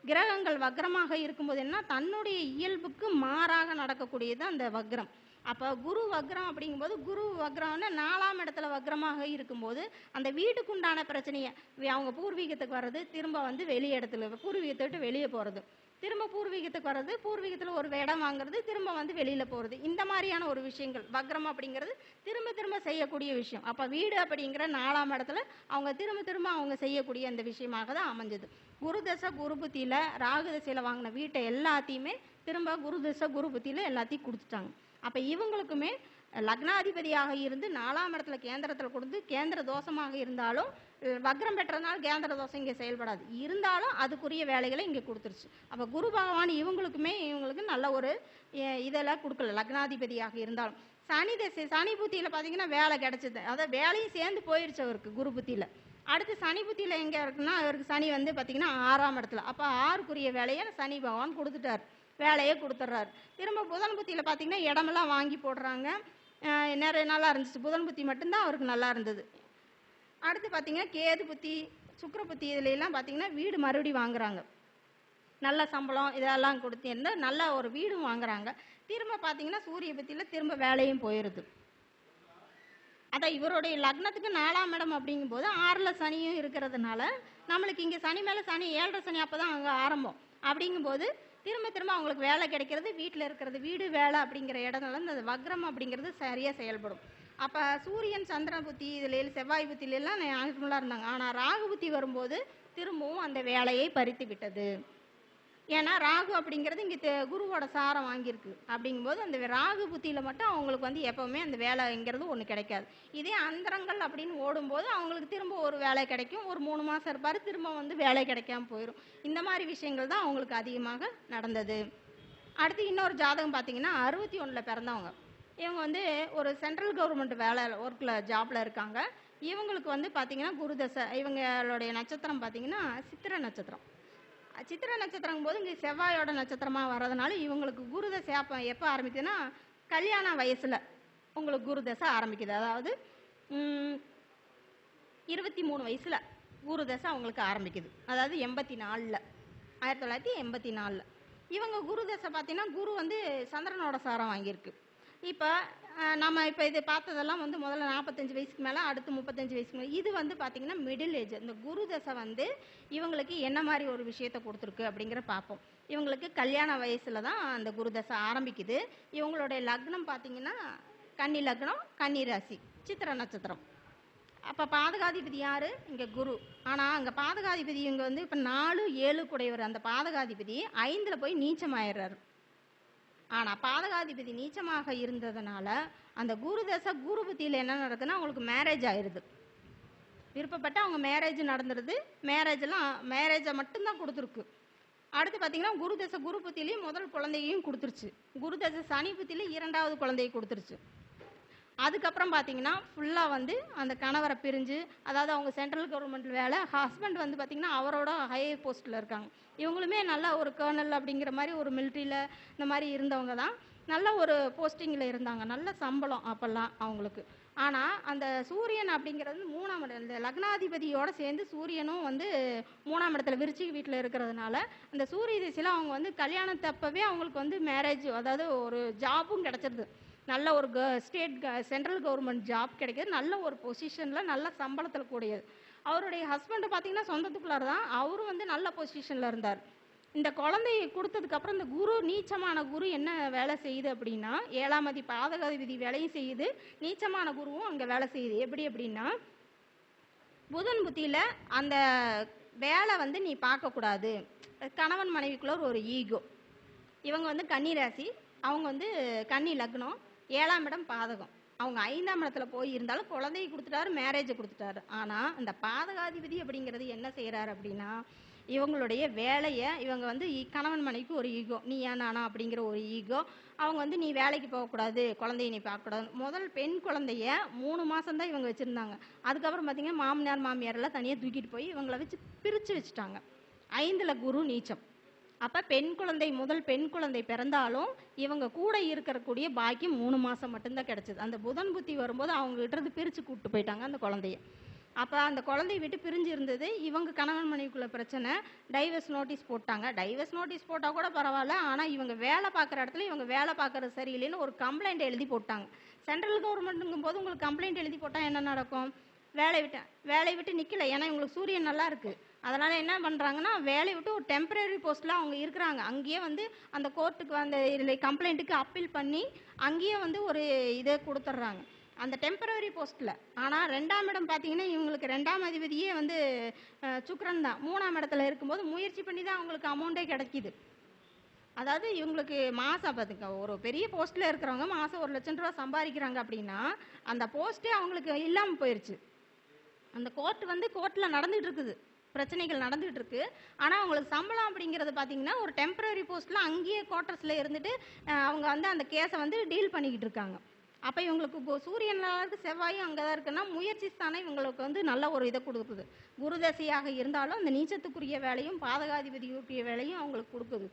கிரகங்கள் வக்ரமாக இருக்கும்போது என்ன? தன்னுடைய இயல்புக்கு மாறாக நடக்கக்கூடியது அந்த வக்ரம். அப்போ குரு வக்ரம் அப்படிங்கும்போது குரு வக்ரம்னு நாலாம் இடத்துல வக்ரமாக இருக்கும்போது அந்த வீட்டுக்கு உண்டான பிரச்சனையை அவங்க பூர்வீகத்துக்கு வர்றது திரும்ப வந்து வெளி இடத்துல பூர்வீகத்தை விட்டு வெளியே போகிறது திரும்ப பூர்வீகத்துக்கு வர்றது பூர்வீகத்தில் ஒரு இடம் வாங்குறது திரும்ப வந்து வெளியில் போகிறது இந்த மாதிரியான ஒரு விஷயங்கள் வக்ரம் அப்படிங்கிறது திரும்ப திரும்ப செய்யக்கூடிய விஷயம். அப்போ வீடு அப்படிங்கிற நாலாம் இடத்துல அவங்க திரும்ப திரும்ப அவங்க செய்யக்கூடிய அந்த விஷயமாக தான் அமைஞ்சது. குரு தசை குரு புத்தியில் ராகு தசையில் வாங்கின வீட்டை எல்லாத்தையுமே திரும்ப குரு தசை குரு புத்தியில் எல்லாத்தையும் கொடுத்துட்டாங்க. அப்போ இவங்களுக்குமே லக்னாதிபதியாக இருந்து நாலாம் இடத்துல கேந்திரத்தில் கொடுத்து கேந்திர தோஷமாக இருந்தாலும் வக்ரம் பெற்றதுனால கேந்திர தோசை இங்கே செயல்படாது. இருந்தாலும் அதுக்குரிய வேலைகளை இங்கே கொடுத்துருச்சு. அப்போ குரு பகவான் இவங்களுக்குமே இவங்களுக்கு நல்ல ஒரு இதெல்லாம் கொடுக்கல. லக்னாதிபதியாக இருந்தாலும். சனி தசை சனி புத்தியில் பார்த்தீங்கன்னா வேலை கிடச்சிது. அதாவது வேலையும் சேர்ந்து போயிடுச்சு அவருக்கு குரு புத்தியில். அடுத்து சனி புத்தியில் எங்கே இருக்குன்னா அவருக்கு சனி வந்து பார்த்தீங்கன்னா ஆறாம் இடத்துல. அப்போ ஆறுக்குரிய வேலையை சனி பகவான் கொடுத்துட்டார். வேலையை கொடுத்துட்றாரு திரும்ப புதன் புத்தியில் பார்த்தீங்கன்னா இடமெல்லாம் வாங்கி போடுறாங்க. நிறைய நல்லா இருந்துச்சு. புதன் புத்தி மட்டும்தான் அவருக்கு நல்லா இருந்தது. அடுத்து பார்த்தீங்கன்னா கேது புத்தி சுக்கர புத்தி இதுல எல்லாம் பார்த்தீங்கன்னா வீடு மறுபடி வாங்குறாங்க. நல்ல சம்பளம் இதெல்லாம் கொடுத்து இருந்தால் நல்ல ஒரு வீடும் வாங்குறாங்க. திரும்ப பார்த்தீங்கன்னா சூரிய புத்தியில் திரும்ப வேலையும் போயிடுது அதான் இவருடைய லக்னத்துக்கு நாலாம் இடம் அப்படிங்கும்போது ஆறில் சனியும் இருக்கிறதுனால நம்மளுக்கு இங்கே சனி மேலே சனி ஏழரை சனி அப்போ தான் அங்கே ஆரம்பம். அப்படிங்கும்போது திரும்ப திரும்ப அவங்களுக்கு வேலை கிடைக்கிறது வீட்டில் இருக்கிறது வீடு வேலை அப்படிங்கிற இடத்துல இந்த வக்ரம் அப்படிங்கிறது சரியாக செயல்படும். அப்போ சூரியன் சந்திரன் புத்தி இதில் செவ்வாய் புத்திலெல்லாம் நார்மலாக இருந்தாங்க. ஆனால் ராகு புத்தி வரும்போது திரும்பவும் அந்த வேலையை பறித்து விட்டது. ஏன்னா ராகு அப்படிங்கிறது இங்கே குருவோட சாரம் வாங்கியிருக்கு. அப்படிங்கும்போது அந்த ராகு புத்தியில் மட்டும் அவங்களுக்கு வந்து எப்போவுமே அந்த வேலைங்கிறது ஒன்று கிடைக்காது. இதே அந்தரங்கள் அப்படின்னு ஓடும்போது அவங்களுக்கு திரும்ப ஒரு வேலை கிடைக்கும். ஒரு மூணு மாதம் இருப்பார் திரும்ப வந்து வேலை கிடைக்காம போயிடும் இந்த மாதிரி விஷயங்கள் தான் அவங்களுக்கு அதிகமாக நடந்தது. அடுத்து இன்னொரு ஜாதகம் பார்த்தீங்கன்னா அறுபத்தி ஒன்றில் பிறந்தவங்க. இவங்க வந்து ஒரு சென்ட்ரல் கவர்மெண்ட் வேலை ஒர்க்கில் ஜாப்பில் இருக்காங்க. இவங்களுக்கு வந்து பார்த்தீங்கன்னா குருதசை இவங்களுடைய நட்சத்திரம் பார்த்தீங்கன்னா சித்திர நட்சத்திரம். சித்திர நட்சத்திரம் போது இங்கே செவ்வாயோட நட்சத்திரமாக வர்றதுனால இவங்களுக்கு குருதசை அப்போ எப்போ ஆரம்பிக்குதுன்னா கல்யாண வயசில் உங்களுக்கு குருதசை ஆரம்பிக்குது. அதாவது இருபத்தி மூணு வயசில் குருதசை அவங்களுக்கு ஆரம்பிக்குது. அதாவது எண்பத்தி நாலில் ஆயிரத்தி தொள்ளாயிரத்தி எண்பத்தி நாலில். இவங்க குருதசை பார்த்தீங்கன்னா குரு வந்து சந்திரனோட சாரம் வாங்கியிருக்கு. இப்போ நம்ம இப்போ இது பார்த்ததெல்லாம் வந்து முதல்ல நாற்பத்தஞ்சு வயசுக்கு மேலே அடுத்து முப்பத்தஞ்சு வயசுக்கு மேலே. இது வந்து பார்த்தீங்கன்னா மிடில் ஏஜ் இந்த குரு தசை வந்து இவங்களுக்கு என்ன மாதிரி ஒரு விஷயத்தை கொடுத்துருக்கு அப்படிங்கிற பார்ப்போம். இவங்களுக்கு கல்யாண வயசில் தான் அந்த குரு தசை ஆரம்பிக்குது. இவங்களுடைய லக்னம் பார்த்தீங்கன்னா கன்னி லக்னம் கன்னி ராசி சித்திர நட்சத்திரம். அப்போ பாதகாதிபதி யார்? இங்கே குரு. ஆனால் அங்கே பாதகாதிபதி இங்கே வந்து இப்போ நாலு ஏழு கூடையவர். அந்த பாதகாதிபதி ஐந்தில் போய் நீச்சமாயிடுறாரு ஆனால் பாதகாதிபதி நீச்சமாக இருந்ததுனால அந்த குரு தசை குரு புத்தியில் என்ன நடக்குதுன்னா அவங்களுக்கு மேரேஜ் ஆயிடுது விருப்பப்பட்டு அவங்க மேரேஜ் நடந்துருது. மேரேஜெல்லாம் மேரேஜை மட்டும்தான் கொடுத்துருக்கு. அடுத்து பார்த்தீங்கன்னா குரு தசை குரு புத்திலையும் முதல் குழந்தையையும் கொடுத்துருச்சு. குரு தசை சனி புத்தியிலையும் இரண்டாவது குழந்தையை கொடுத்துருச்சு. அதுக்கப்புறம் பார்த்தீங்கன்னா ஃபுல்லாக வந்து அந்த கணவரை பிரிஞ்சு அதாவது அவங்க சென்ட்ரல் கவர்மெண்ட் வேலை ஹஸ்பண்ட் வந்து பார்த்திங்கன்னா அவரோட ஹை போஸ்ட்டில் இருக்காங்க. இவங்களுமே நல்ல ஒரு கர்னல் அப்படிங்கிற மாதிரி ஒரு மிலிட்ரியில் இந்த மாதிரி இருந்தவங்க தான். நல்ல ஒரு போஸ்டிங்கில் இருந்தாங்க. நல்ல சம்பளம் அப்போல்லாம் அவங்களுக்கு. ஆனால் அந்த சூரியன் அப்படிங்கிறது மூணாம் இடம். இந்த சேர்ந்து சூரியனும் வந்து மூணாம் இடத்துல விருச்சிக வீட்டில் இருக்கிறதுனால அந்த சூரிய திசையில் அவங்க வந்து கல்யாணத்தப்பவே அவங்களுக்கு வந்து மேரேஜ் அதாவது ஒரு ஜாபும் கிடச்சிருது. நல்ல ஒரு க ஸ்டேட் க சென்ட்ரல் கவர்மெண்ட் ஜாப் கிடைக்கிது. நல்ல ஒரு பொசிஷனில் நல்ல சம்பளத்தில் கூடியது. அவருடைய ஹஸ்பண்டு பார்த்தீங்கன்னா சொந்தத்துக்குள்ளார் தான் அவரும் வந்து நல்ல பொசிஷனில் இருந்தார். இந்த குழந்தைய கொடுத்ததுக்கப்புறம் இந்த குரு நீச்சமான குரு என்ன வேலை செய்யுது அப்படின்னா ஏழாம் அதி பாதகாதிபதி வேலையும் செய்யுது. நீச்சமான குருவும் அங்கே வேலை செய்யுது. எப்படி அப்படின்னா புதன் புத்தியில் அந்த வேலை வந்து நீ பார்க்கக்கூடாது. கணவன் மனைவிக்குள்ள ஒரு ஈகோ. இவங்க வந்து கன்னி ராசி. அவங்க வந்து கன்னி லக்னம். ஏழாம் இடம் பாதகம். அவங்க ஐந்தாம் இடத்துல போய் இருந்தாலும் குழந்தையை கொடுத்துட்டாரு மேரேஜை கொடுத்துட்டாரு. ஆனால் அந்த பாதகாதிபதி அப்படிங்கிறது என்ன செய்கிறாரு அப்படின்னா இவங்களுடைய வேலையை இவங்க வந்து கணவன் மனைவிக்கு ஒரு ஈகோ நீ ஏன் நானா அப்படிங்கிற ஒரு ஈகோ அவங்க வந்து நீ வேலைக்கு போகக்கூடாது குழந்தைய நீ பார்க்கக்கூடாது முதல் பெண் குழந்தைய மூணு மாதம் தான் இவங்க வச்சுருந்தாங்க. அதுக்கப்புறம் பார்த்தீங்கன்னா மாமனார் மாமியார் எல்லாம் தனியாக தூக்கிட்டு போய் இவங்கள வச்சு பிரித்து வச்சுட்டாங்க. ஐந்தில் குரு நீச்சம். அப்போ பெண் குழந்தை முதல் பெண் குழந்தை பிறந்தாலும் இவங்க கூட இருக்கக்கூடிய பாக்கியம் மூணு மாதம் மட்டும்தான் கிடச்சிது. அந்த புதன் புத்தி வரும்போது அவங்க இருந்து பிரித்து கூப்பிட்டு போயிட்டாங்க அந்த குழந்தைய. அப்போ அந்த குழந்தைய விட்டு பிரிஞ்சு இருந்தது. இவங்க கணவன் மனைவிக்குள்ள பிரச்சனை. டைவர்ஸ் நோட்டீஸ் போட்டாங்க. டைவர்ஸ் நோட்டீஸ் போட்டால் கூட பரவாயில்ல. ஆனால் இவங்க வேலை பார்க்குற இடத்துல இவங்க வேலை பார்க்குறது சரியில்லைன்னு ஒரு கம்ப்ளைண்ட் எழுதி போட்டாங்க. சென்ட்ரல் கவர்மெண்ட்டுங்கும் போது உங்களுக்கு கம்ப்ளைண்ட் எழுதி போட்டால் என்ன நடக்கும்? வேலையை விட்டு வேலையை விட்டு நிற்கல ஏன்னா இவங்களுக்கு சூரியன் நல்லா இருக்குது அதனால் என்ன பண்ணுறாங்கன்னா வேலையை விட்டு ஒரு டெம்பரரி போஸ்ட்டில் அவங்க இருக்கிறாங்க. அங்கேயே வந்து அந்த கோர்ட்டுக்கு அந்த இதில் கம்ப்ளைண்ட்டுக்கு அப்பீல் பண்ணி அங்கேயே வந்து ஒரு இதை கொடுத்துட்றாங்க. அந்த டெம்பரரி போஸ்ட்டில் ஆனால் ரெண்டாம் இடம் பார்த்தீங்கன்னா இவங்களுக்கு ரெண்டாம் அதிபதியே வந்து சுக்கரன் தான். மூணாம் இடத்துல இருக்கும்போது முயற்சி பண்ணி தான் அவங்களுக்கு அமௌண்ட்டே கிடைக்கிது. அதாவது இவங்களுக்கு மாதம் பார்த்துக்க ஒரு பெரிய போஸ்ட்டில் இருக்கிறவங்க மாதம் ஒரு லட்சம் ரூபா சம்பாதிக்கிறாங்க அப்படின்னா அந்த போஸ்ட்டே அவங்களுக்கு இல்லாமல் போயிடுச்சு அந்த கோர்ட் வந்து கோர்ட்டில் நடந்துகிட்டு இருக்குது. பிரச்சனைகள் நடந்துகிட்டு இருக்கு ஆனால் அவங்களுக்கு சம்பளம் அப்படிங்கிறது பார்த்தீங்கன்னா ஒரு டெம்பரரி போஸ்ட்டில் அங்கேயே குவார்ட்டர்ஸில் இருந்துட்டு அவங்க வந்து அந்த கேஸை வந்து டீல் பண்ணிக்கிட்டு இருக்காங்க. அப்போ இவங்களுக்கு இப்போ சூரியன் செவ்வாயும் அங்கே தான் இருக்குன்னா முயற்சி தானே இவங்களுக்கு வந்து நல்ல ஒரு இதை கொடுக்குது. குருதசையாக இருந்தாலும் அந்த நீச்சத்துக்குரிய வேலையும் பாதகாதிபதிக்குரிய வேலையும் அவங்களுக்கு கொடுக்குது.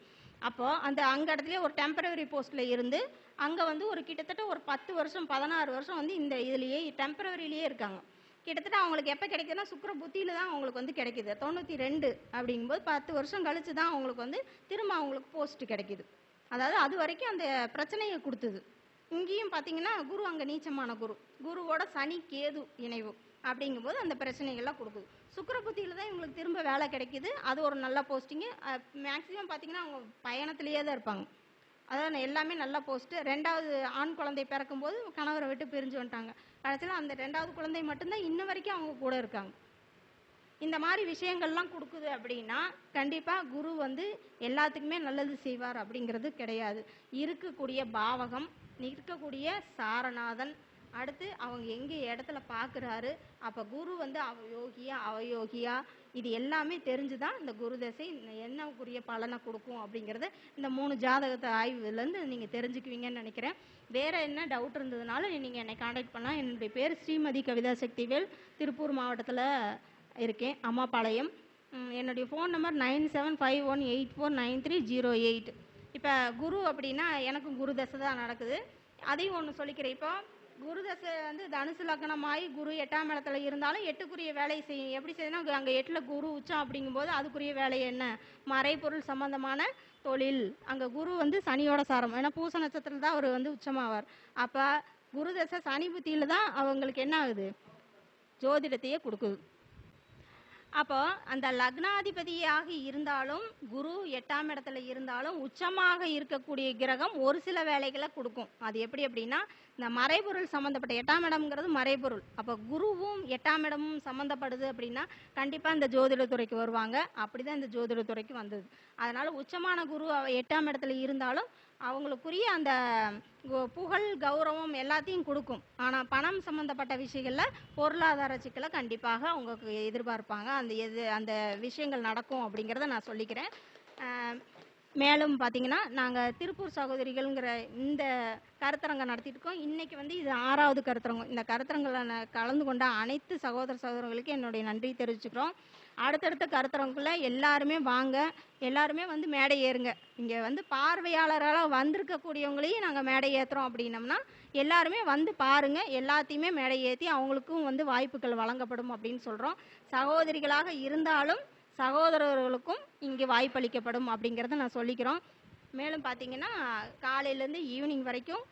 அப்போது அந்த அங்க இடத்துல ஒரு டெம்பரரி போஸ்ட்டில் இருந்து அங்கே வந்து ஒரு கிட்டத்தட்ட ஒரு பத்து வருஷம் பதினாறு வருஷம் வந்து இந்த இதுலேயே டெம்பரரியிலேயே இருக்காங்க. கிட்டத்தட்ட அவங்களுக்கு எப்போ கிடைக்குதுன்னா சுக்கர புத்தியில் தான் அவங்களுக்கு வந்து கிடைக்குது. தொண்ணூற்றி ரெண்டு அப்படிங்கும்போது பத்து வருஷம் கழித்து தான் அவங்களுக்கு வந்து திரும்ப அவங்களுக்கு போஸ்ட் கிடைக்குது. அதாவது அது வரைக்கும் அந்த பிரச்சனையை கொடுத்தது. இங்கேயும் பார்த்தீங்கன்னா குரு அங்கே நீச்சமான குரு. குருவோட சனி கேது இணைவு அப்படிங்கும்போது அந்த பிரச்சனைகள்லாம் கொடுக்குது. சுக்கர புத்தியில் தான் இவங்களுக்கு திரும்ப வேலை கிடைக்குது. அது ஒரு நல்ல போஸ்டிங்கு மேக்ஸிமம் பார்த்தீங்கன்னா அவங்க பயணத்திலேயே தான் இருப்பாங்க. அதாவது எல்லாமே நல்ல போஸ்ட்டு ரெண்டாவது ஆண் குழந்தை பிறக்கும்போது கணவரை விட்டு பிரிஞ்சு வந்துட்டாங்க. கடைசியில் அந்த ரெண்டாவது குழந்தை மட்டும்தான் இன்ன வரைக்கும் அவங்க கூட இருக்காங்க. இந்த மாதிரி விஷயங்கள்லாம் கொடுக்குது அப்படின்னா கண்டிப்பாக குரு வந்து எல்லாத்துக்குமே நல்லது செய்வார் அப்படிங்கிறது கிடையாது. இருக்கக்கூடிய பாவகம் இருக்கக்கூடிய சாரநாதன் அடுத்து அவங்க எங்கே இடத்துல பார்க்குறாரு அப்போ குரு வந்து அவ யோகியா அவயோகியா இது எல்லாமே தெரிஞ்சு தான் இந்த குரு தசை என்னக்குரிய பலனை கொடுக்கும் அப்படிங்கிறத இந்த மூணு ஜாதகத்தை ஆய்வுலேருந்து நீங்கள் தெரிஞ்சுக்குவீங்கன்னு நினைக்கிறேன். வேறு என்ன டவுட் இருந்ததுனால நீங்கள் என்னை காண்டாக்ட் பண்ணால் என்னுடைய பேர் ஸ்ரீமதி கவிதா சக்திவேல் திருப்பூர் மாவட்டத்தில் இருக்கேன் அம்மாபாளையம் என்னுடைய phone number nine seven five one eight four nine three zero eight இப்போ குரு அப்படின்னா எனக்கும் குரு தசை தான் நடக்குது. அதையும் ஒன்று சொல்லிக்கிறேன். இப்போ குரு தசை வந்து தனுசு லக்னமாகி குரு எட்டாம் இடத்துல இருந்தாலும் எட்டுக்குரிய வேலையை செய்யும் எப்படி செய்யணும் அங்கே எட்டில் குரு உச்சம் அப்படிங்கும்போது அதுக்குரிய வேலை என்ன? மறைப்பொருள் சம்பந்தமான தொழில். அங்கே குரு வந்து சனியோட சாரம். ஏன்னா பூச நட்சத்திரத்தில் தான் அவர் வந்து உச்சமாவார். அப்போ குரு தசை சனி புத்தியில் தான் அவங்களுக்கு என்ன ஆகுது? ஜோதிடத்தையே கொடுக்குது. அப்போ அந்த லக்னாதிபதியாக இருந்தாலும் குரு எட்டாம் இடத்துல இருந்தாலும் உச்சமாக இருக்கக்கூடிய கிரகம் ஒரு சில வேலைகளை கொடுக்கும். அது எப்படி அப்படின்னா இந்த மறைபொருள் சம்மந்தப்பட்ட எட்டாம் இடம்ங்கிறது மறைபொருள். அப்போ குருவும் எட்டாம் இடமும் சம்மந்தப்படுது அப்படின்னா கண்டிப்பாக இந்த ஜோதிடத்துறைக்கு வருவாங்க. அப்படிதான் இந்த ஜோதிடத்துறைக்கு வந்தது. அதனால உச்சமான குரு எட்டாம் இடத்துல இருந்தாலும் அவங்களுக்குரிய அந்த கு- புகழ் கௌரவம் எல்லாத்தையும் கொடுக்கும். ஆனால் பணம் சம்மந்தப்பட்ட விஷயங்களில் பொருளாதார சிக்கலை கண்டிப்பாக அவங்க எதிர்பார்ப்பாங்க. அந்த எது அந்த விஷயங்கள் நடக்கும் அப்படிங்கிறத நான் சொல்லிக்கிறேன். மேலும் பார்த்தீங்கன்னா நாங்கள் திருப்பூர் சகோதரிகள்ங்கிற இந்த கருத்தரங்கம் நடத்திட்டு இருக்கோம். இன்றைக்கி வந்து இது ஆறாவது கருத்தரங்கம். இந்த கருத்தரங்கில் கலந்து கொண்ட அனைத்து சகோதர சகோதரர்களுக்கு என்னுடைய நன்றி தெரிவிச்சுக்கிறோம். அடுத்தடுத்த கருத்தரங்குள்ள எல்லாருமே வாங்க எல்லாருமே வந்து மேடை ஏறுங்க. இங்கே வந்து பார்வையாளரால் வந்திருக்கக்கூடியவங்களையும் நாங்கள் மேடை ஏற்றுறோம் அப்படின்னம்னா எல்லாருமே வந்து பாருங்க எல்லாத்தையுமே மேடை ஏற்றி அவங்களுக்கும் வந்து வாய்ப்புகள் வழங்கப்படும் அப்படின்னு சொல்கிறோம் சகோதரிகளாக இருந்தாலும் சகோதரர்களுக்கும் இங்கே வாய்ப்பளிக்கப்படும் அப்படிங்கிறத நான் சொல்லிக்கிறோம். மேலும் பார்த்தீங்கன்னா காலையிலேருந்து ஈவினிங் வரைக்கும்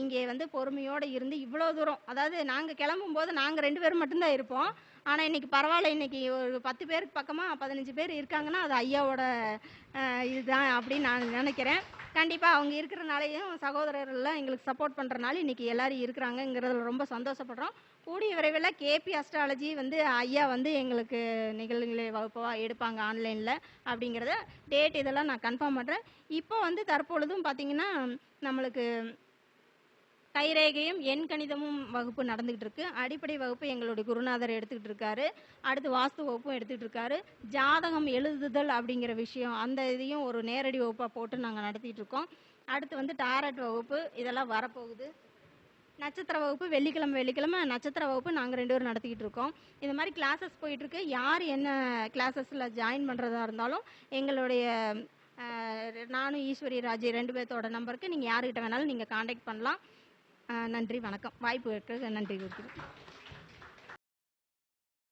இங்கே வந்து பொறுமையோடு இருந்து இவ்வளோ தூரம் அதாவது நாங்கள் கிளம்பும்போது நாங்கள் ரெண்டு பேரும் மட்டும்தான் இருப்போம். ஆனால் இன்றைக்கி பரவாயில்ல. இன்றைக்கி ஒரு பத்து பேருக்கு பக்கமாக பதினஞ்சு பேர் இருக்காங்கன்னா அது ஐயாவோட இதுதான் அப்படின்னு நான் நினைக்கிறேன். கண்டிப்பாக அவங்க இருக்கிறனாலையும் சகோதரர்கள்லாம் எங்களுக்கு சப்போர்ட் பண்ணுறனால இன்றைக்கி எல்லோரும் இருக்கிறாங்கங்கிறதுல ரொம்ப சந்தோஷப்படுறோம். கூடிய விரைவில் கேபி அஸ்ட்ராலஜி வந்து ஐயா வந்து எங்களுக்கு நிகழ்நிலை வகுப்பாக எடுப்பாங்க ஆன்லைனில் அப்படிங்கிறத டேட் இதெல்லாம் நான் கன்ஃபார்ம் பண்ணுறேன் இப்போ வந்து தற்பொழுதும் பார்த்தீங்கன்னா நம்மளுக்கு கைரேகையும் எண் கணிதமும் வகுப்பு நடந்துகிட்டு இருக்கு அடிப்படை வகுப்பு எங்களுடைய குருநாதர் எடுத்துக்கிட்டு இருக்காரு அடுத்து வாஸ்து வகுப்பும் எடுத்துக்கிட்டு இருக்காரு ஜாதகம் எழுதுதல் அப்படிங்கிற விஷயம் அந்த இதையும் ஒரு நேரடி வகுப்பாக போட்டு நாங்கள் நடத்திட்டு இருக்கோம் அடுத்து வந்து டாரட் வகுப்பு இதெல்லாம் வரப்போகுது. நட்சத்திர வகுப்பு வெள்ளிக்கிழமை வெள்ளிக்கிழமை நட்சத்திர வகுப்பு நாங்கள் ரெண்டு பேரும் நடத்திக்கிட்டு இருக்கோம் இந்த மாதிரி கிளாஸஸ் போயிட்டுருக்கு. யார் என்ன கிளாஸஸில் ஜாயின் பண்ணுறதா இருந்தாலும் எங்களுடைய நானும் ஈஸ்வரி ராஜி ரெண்டு பேர்த்தோட நம்பருக்கு நீங்கள் யாருக்கிட்ட வேணாலும் நீங்கள் காண்டாக்ட் பண்ணலாம். நன்றி வணக்கம். வாய்ப்பு நன்றி கொடுக்குறேன்